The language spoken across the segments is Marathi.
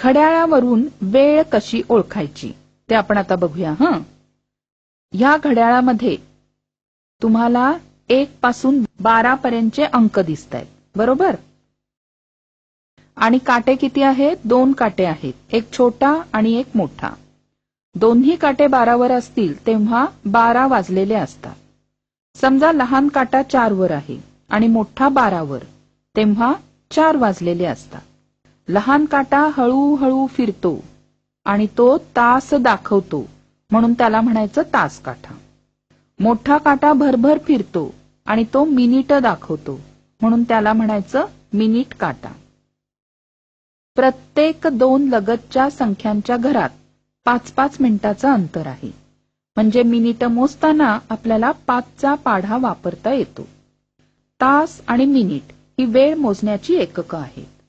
घड्याळावरून वेळ कशी ओळखायची? ते आपण आता बघूया हं? ह्या घड्याळामध्ये तुम्हाला एक पासून बारा पर्यंतचे अंक दिसत आहेत बरोबर? आणि काटे किती आहेत? दोन काटे आहेत एक छोटा आणि एक मोठा. दोन्ही काटे बारावर असतील तेव्हा बारा वाजलेले असतात. समजा लहान काटा चारवर आहे आणि मोठा बारावर तेव्हा चार वाजलेले असतात. लहान काटा हळूहळू फिरतो आणि तो तास दाखवतो म्हणून त्याला म्हणायचं तास काठा. मोठा काटा भरभर फिरतो आणि तो मिनिट दाखवतो म्हणून त्याला म्हणायचं मिनिट काटा. प्रत्येक दोन लगतच्या संख्यांच्या घरात पाच पाच मिनिटाचं अंतर आहे. म्हणजे मिनिट मोजताना आपल्याला पाचचा पाढा वापरता येतो. तास आणि मिनिट ही वेळ मोजण्याची एककं आहेत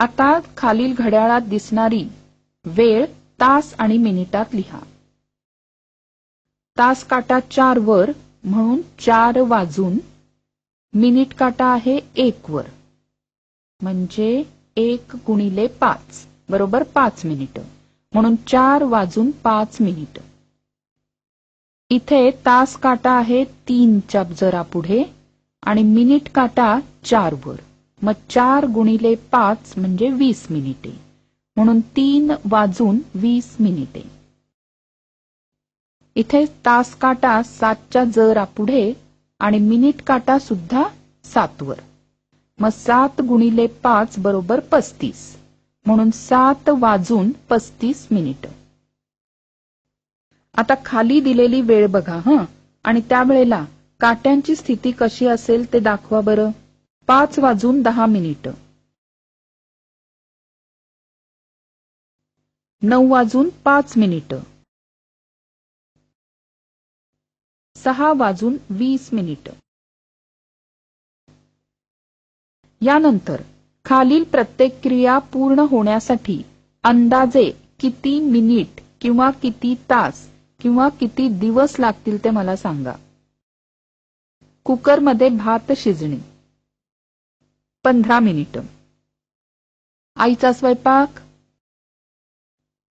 आता खालील घड्याळात दिसणारी वेळ तास आणि मिनिटात लिहा. तास काटा चार वर म्हणून चार वाजून मिनिट काटा आहे एक वर. म्हणजे एक गुणिले पाच बरोबर पाच मिनिट. म्हणून चार वाजून पाच मिनिट. इथे तास काटा आहे तीनच्या जरा पुढे आणि मिनिट काटा चार वर. मग चार गुणिले पाच म्हणजे वीस मिनिटे. म्हणून तीन वाजून वीस मिनिटे. इथे तास काटा सातच्या जरा पुढे आणि मिनिट काटा सुद्धा सातवर. मग सात गुणिले पाच बरोबर पस्तीस. म्हणून सात वाजून पस्तीस मिनिट. आता खाली दिलेली वेळ बघा हं. आणि त्यावेळेला काट्यांची स्थिती कशी असेल ते दाखवा बरं. पाच वाजून दहा मिनिटं. नऊ वाजून पाच मिनिटं. सहा वाजून वीस मिनिटं. यानंतर खालील प्रत्येक क्रिया पूर्ण होण्यासाठी अंदाजे किती मिनिट किंवा किती तास किंवा किती दिवस लागतील ते मला सांगा. कुकरमध्ये भात शिजणे. पंधरा मिनिटं. आईचा स्वयंपाक.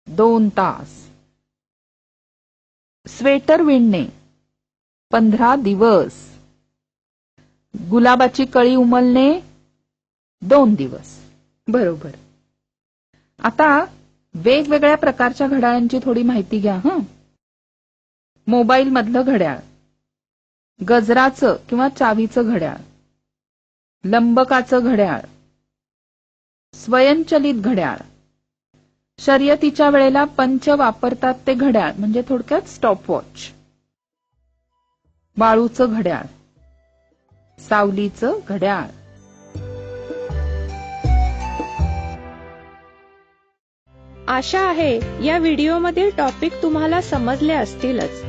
दोन तास. स्वेटर विणणे. पंधरा दिवस. गुलाबाची कळी उमलणे. दोन दिवस. बरोबर. आता वेगवेगळ्या प्रकारच्या घड्याळांची थोडी माहिती घ्या हं. मोबाईल मधलं घड्याळ. गजराचं किंवा चावीचं घड्याळ. लंबकाचं घड्याळ. स्वयंचलित घड्याळ. शर्यतीच्या वेळेला पंच वापरतात ते घड्याळ म्हणजे थोडक्यात स्टॉपवॉच वाळूचं घड्याळ. सावलीचं घड्याळ. आशा आहे या व्हिडिओमधील टॉपिक तुम्हाला समजले असतीलच.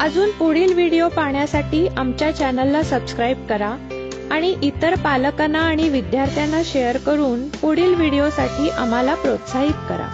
अजून पुढील व्हिडिओ पाहण्यासाठी आमच्या चॅनलला सबस्क्राईब करा. आणि इतर पालकांना आणि विद्यार्थ्यांना शेअर करून पुढील व्हिडिओसाठी आम्हाला प्रोत्साहित करा.